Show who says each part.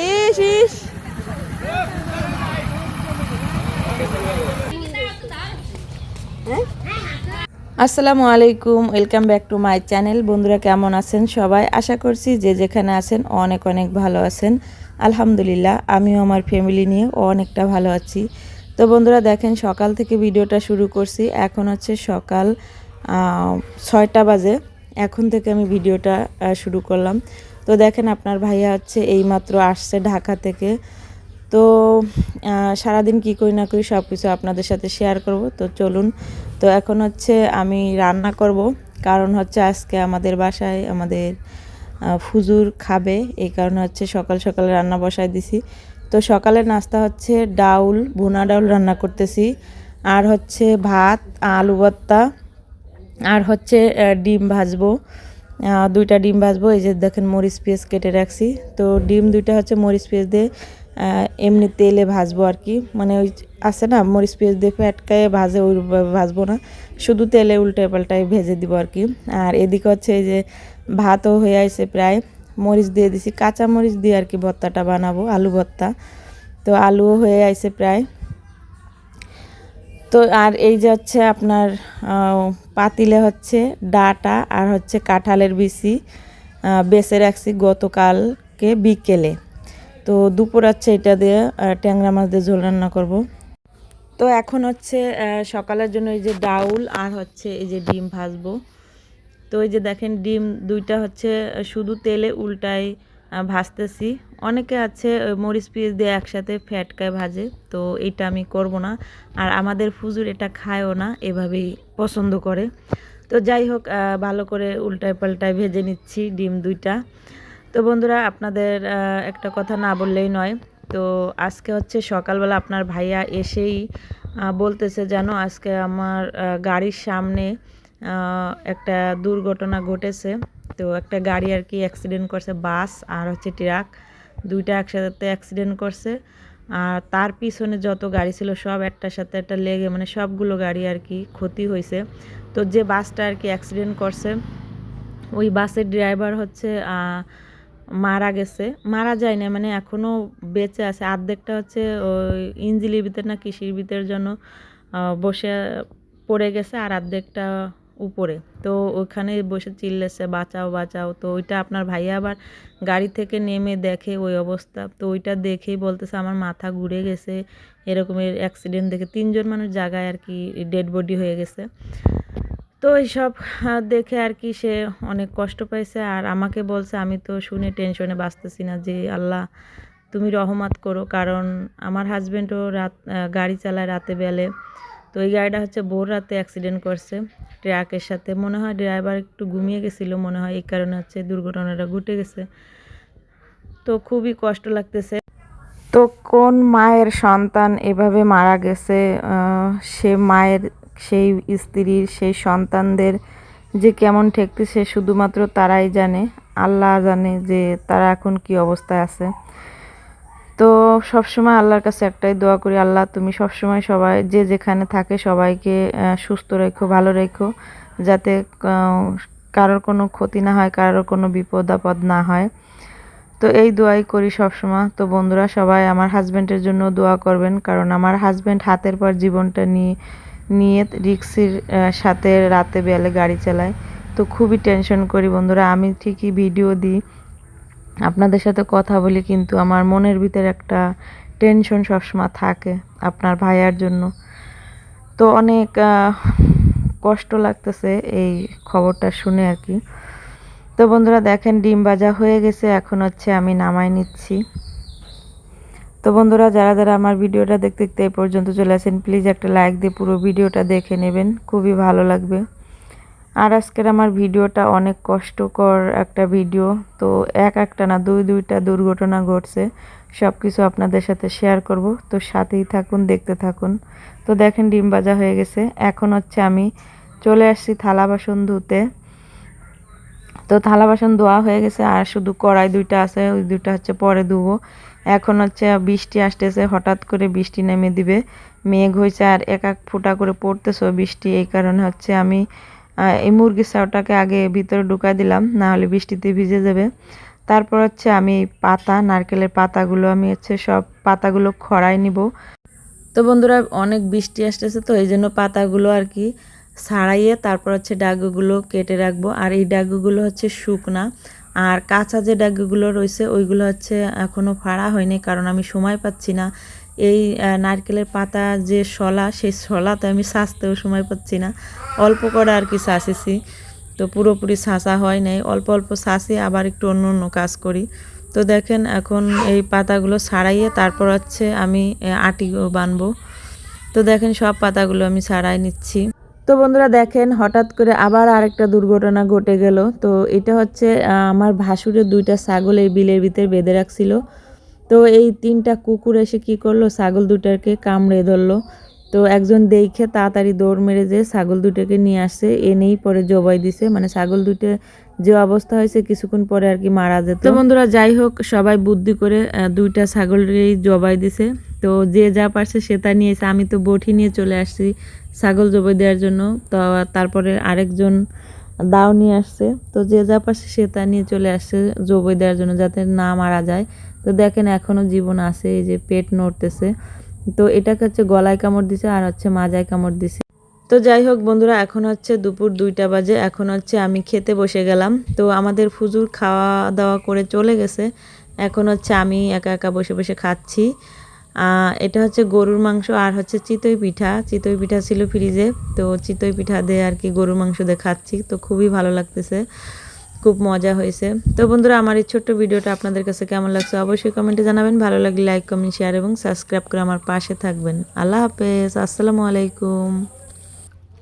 Speaker 1: ইস ইস আসসালামু আলাইকুম welcome back to my channel বন্ধুরা, কেমন আছেন সবাই? আশা করছি যে যেখানে আছেন অনেক অনেক ভালো আছেন। আলহামদুলিল্লাহ, আমিও আমার ফ্যামিলি নিয়ে অনেকটা ভালো আছি। তো বন্ধুরা, দেখেন সকাল থেকে ভিডিওটা শুরু করছি। এখন হচ্ছে সকাল ছয়টা বাজে। এখন থেকে আমি ভিডিওটা শুরু করলাম। তো দেখেন আপনার ভাইয়া হচ্ছে এইমাত্র আসছে ঢাকা থেকে। তো সারাদিন কি করি না করি সব কিছু আপনাদের সাথে শেয়ার করব। তো চলুন, তো এখন হচ্ছে আমি রান্না করব। কারণ হচ্ছে আজকে আমাদের বাসায় আমাদের ফুজুর খাবে। এই কারণে হচ্ছে সকাল সকাল রান্না বসায় দিছি। তো সকালের নাস্তা হচ্ছে ডাউল, ভুনা ডাউল রান্না করতেছি। আর হচ্ছে ভাত, আলু ভর্তা। আর হচ্ছে ডিম ভাজবো। দুইটা ডিম ভাজবো, এই যে দেখেন মরিচ পেঁয়াজ কেটে রাখছি। তো ডিম দুইটা হচ্ছে মরিচ পেঁয়াজ দিয়ে এমনি তেলে ভাজবো আর কি। মানে ওই আছে না, মরিচ পেঁয়াজ দিয়ে ফ্যাটকায়ে ভাজে, ওই ভাজবো না। শুধু তেলে উল্টায় পাল্টায় ভেজে দিব আর কি। আর এদিকে হচ্ছে এই যে ভাতও হয়ে আছে প্রায়। মরিচ দিয়ে দিছি কাঁচা মরিচ দিয়ে আর কি ভর্তাটা বানাবো, আলু ভর্তা। তো আলুও হয়ে আছে প্রায়। তো আর এই যে হচ্ছে আপনার পাতিলে হচ্ছে ডাটা আর হচ্ছে কাঁঠালের আহ, বেছে রাখছি গতকালকে বিকেলে। তো দুপুর হচ্ছে এটা দিয়ে ট্যাংরা মাছ দিয়ে ঝোল রান্না করব। তো এখন হচ্ছে সকালের জন্য এই যে ডাউল আর হচ্ছে এই যে ডিম ভাজবো। তো এই যে দেখেন ডিম দুইটা হচ্ছে শুধু তেলে উল্টাই আহ, ভাজতেছি। অনেকে আছে মরিচ পেঁয়াজ দিয়ে একসাথে ফ্যাটকায় ভাজে, তো এটা আমি করব না। আর আমাদের ফুজুর এটা খায়ও না, এভাবেই পছন্দ করে। তো যাই হোক ভালো করে উল্টায় পাল্টায় ভেজে নিচ্ছি ডিম দুইটা। তো বন্ধুরা, আপনাদের একটা কথা না বললেই নয়। তো আজকে হচ্ছে সকালবেলা আপনার ভাইয়া এসেই বলতেছে যেন আজকে আমার গাড়ির সামনে একটা দুর্ঘটনা ঘটেছে। তো একটা গাড়ি আর কি অ্যাক্সিডেন্ট করছে বাস আর হচ্ছে ট্রাক দুইটা একসাথে অ্যাক্সিডেন্ট করছে। আর তার পিছনে যত গাড়ি ছিল, সব একটার সাথে একটা লেগে মানে সবগুলো গাড়ি আর কি ক্ষতি হয়েছে তো যে বাসটা আর কি অ্যাক্সিডেন্ট করছে, ওই বাসের ড্রাইভার হচ্ছে মারা গেছে। মারা যায় না মানে এখনও বেঁচে আছে। আর্ধেকটা হচ্ছে ওই ইঞ্জিলির ভিতর না কৃষির ভিতর জন্য বসে পড়ে গেছে, আর অর্ধেকটা উপরে। তো ওখানে বসে চিল্লেছে বাঁচাও বাঁচাও। তো ওইটা আপনার ভাইয়া আবার গাড়ি থেকে নেমে দেখে ওই অবস্থা। তো ওইটা দেখেই বলতেছে, আমার মাথা ঘুরে গেছে। এরকমের অ্যাক্সিডেন্ট দেখে তিনজন মানুষ জায়গায় আর কি ডেড বডি হয়ে গেছে। তো এইসব দেখে আর কি সে অনেক কষ্ট পাইছে। আর আমাকে বলছে, আমি তো শুনে টেনশনে বাঁচতেছি না যে আল্লাহ তুমি রহমত করো। কারণ আমার হাজব্যান্ডও রাত গাড়ি চালায় রাতে বেলে তো এই গাড়িটা হচ্ছে ভোর রাতে অ্যাক্সিডেন্ট করছে। ট্রাকের সাথে মনে হয় ড্রাইভার একটু ঘুমিয়ে গেছিল, মনে হয় এই কারণে হচ্ছে দুর্ঘটনাটা ঘটে গেছে। তো খুবই কষ্ট লাগতেছে। তো কোন মায়ের সন্তান এভাবে মারা গেছে? সে মায়ের, সেই স্ত্রীর, সেই সন্তানদের যে কেমন ঠেকতেছে, শুধুমাত্র তারাই জানে। আল্লাহ জানে যে তারা এখন কি অবস্থায় আছে। তো সবসময় আল্লাহর কাছে একটাই দোয়া করি, আল্লাহ তুমি সবসময় সবাই, যে যেখানে থাকে সবাইকে সুস্থ রেখো, ভালো রেখো, যাতে কারোর কোনো ক্ষতি না হয়, কারোর কোনো বিপদ আপদ না হয়। তো এই দোয়াই করি সবসময়। তো বন্ধুরা, সবাই আমার হাজব্যান্ডের জন্য দোয়া করবেন, কারণ আমার হাজব্যান্ড হাতের পর জীবনটা নিয়ে নিয়ে রিক্সির সাথে রাতে বেলে গাড়ি চালায়। তো খুবই টেনশন করি বন্ধুরা, আমি ঠিকই ভিডিও দিই। আপনাদের সাথে কথা বলি, কিন্তু আমার মনের ভিতরে একটা টেনশন সবসময় থাকে আপনার ভাইয়ার জন্য। তো অনেক কষ্ট লাগতেছে এই খবরটা শুনে আর কি। তো বন্ধুরা দেখেন, ডিম ভাজা হয়ে গেছে, এখন হচ্ছে আমি নামাই নিচ্ছি। তো বন্ধুরা, যারা যারা আমার ভিডিওটা দেখতে দেখতে এই পর্যন্ত চলে আসেন প্লিজ একটা লাইক দিয়ে পুরো ভিডিওটা দেখে নেবেন, খুবই ভালো লাগবে। আর আজকের আমার ভিডিওটা অনেক কষ্টকর একটা ভিডিও। তো এক একটা না, দুই দুইটা দুর্ঘটনা ঘটছে সব কিছু আপনাদের সাথে শেয়ার করব। তো সাথেই থাকুন, দেখতে থাকুন। তো দেখেন, ডিম ভাজা হয়ে গেছে। এখন হচ্ছে আমি চলে আসছি থালা বাসন ধুতে। তো থালা বাসন ধোয়া হয়ে গেছে, আর শুধু কড়াই দুইটা আছে, ওই দুইটা হচ্ছে পরে ধুবো। এখন হচ্ছে বৃষ্টি আসতেছে, হঠাৎ করে বৃষ্টি নেমে দিবে। মেঘ হয়েছে আর এক এক ফুটা করে পড়তেছে বৃষ্টি, এই কারণে হচ্ছে আমি এই মুরগির চাউটাকে আগে ভিতরে ঢুকাই দিলাম, না হলে বৃষ্টিতে ভিজে যাবে। তারপর হচ্ছে আমি পাতা, নারকেলের পাতাগুলো আমি হচ্ছে সব পাতাগুলো খড়াই নিব। তো বন্ধুরা, অনেক বৃষ্টি আসতেছে তো, এই জন্য পাতাগুলো আর কি ছাড়াইয়ে তারপর হচ্ছে ডাগুগুলো কেটে রাখব। আর এই ডাগুগুলো হচ্ছে শুকনা। আর কাঁচা যে ডাগুগুলো রয়েছে, ওইগুলো হচ্ছে এখনও ফাড়া হয়নি, কারণ আমি সময় পাচ্ছি না। এই নারকেলের পাতা যে শলা, সেই শলাতে আমি সাজতেও সময় পাচ্ছি না। অল্প করে আর কি সাজেছি। তো পুরোপুরি শাঁসা হয় নাই। অল্প অল্প শাঁসি আবার একটু অন্য অন্য কাজ করি। তো দেখেন এখন এই পাতাগুলো ছাড়াইয়ে তারপর হচ্ছে আমি আটি বানবো। তো দেখেন সব পাতাগুলো আমি ছাড়াই নিচ্ছি। তো বন্ধুরা দেখেন, হঠাৎ করে আবার আরেকটা দুর্ঘটনা ঘটে গেল। তো এটা হচ্ছে আমার ভাসুরের দুইটা ছাগল এই বিলের ভিতরে বেঁধে রাখছিল। তো এই তিনটা কুকুর এসে কি করল? ছাগল দুটাকে কামড়ে ধরলো। তো একজন দেখে তাড়াতাড়ি দৌড় মেরে যে ছাগল দুটোকে নিয়ে আসছে, এনেই পরে জবাই দিছে। মানে ছাগল দুটো যে অবস্থা হয়েছে, কিছুক্ষণ পরে আর কি মারা যেত। তো বন্ধুরা, যাই হোক, সবাই বুদ্ধি করে দুইটা ছাগলেরই জবাই দিছে। তো যে যা পারছে সে তা নিয়েছে আমি তো বটি নিয়ে চলে আসছি ছাগল জবাই দেওয়ার জন্য। তো তারপরে আরেকজন দাও নিয়ে আসছে। তো যে যা পারছে সে তা নিয়ে চলে আসছে জবাই দেওয়ার জন্য যাতে না মারা যায়। তো দেখেন এখনও জীবন আছে, এই যে পেট নড়তেছে। তো এটাকে হচ্ছে গলায় কামড় দিছে আর হচ্ছে মাজায় কামড় দিছে। তো যাই হোক বন্ধুরা, এখন হচ্ছে দুপুর দুইটা বাজে, এখন হচ্ছে আমি খেতে বসে গেলাম। তো আমাদের ফুজুর খাওয়া দাওয়া করে চলে গেছে। এখন হচ্ছে আমি একা একা বসে বসে খাচ্ছি। এটা হচ্ছে গরুর মাংস আর হচ্ছে চিতই পিঠা। চিতই পিঠা ছিল ফ্রিজে, তো চিতই পিঠা দিয়ে আর কি গরুর মাংস দিয়ে খাচ্ছি, তো খুবই ভালো লাগতেছে। খুব মজা হয়েছে। তো বন্ধুরা, আমার এই ছোট্ট ভিডিওটা আপনাদের কাছে কেমন লাগছে অবশ্যই কমেন্টে জানাবেন। ভালো লাগলে লাইক কমেন্ট শেয়ার এবং সাবস্ক্রাইব করে আমার পাশে থাকবেন। আল্লাহ হাফেজ, আসসালামু আলাইকুম।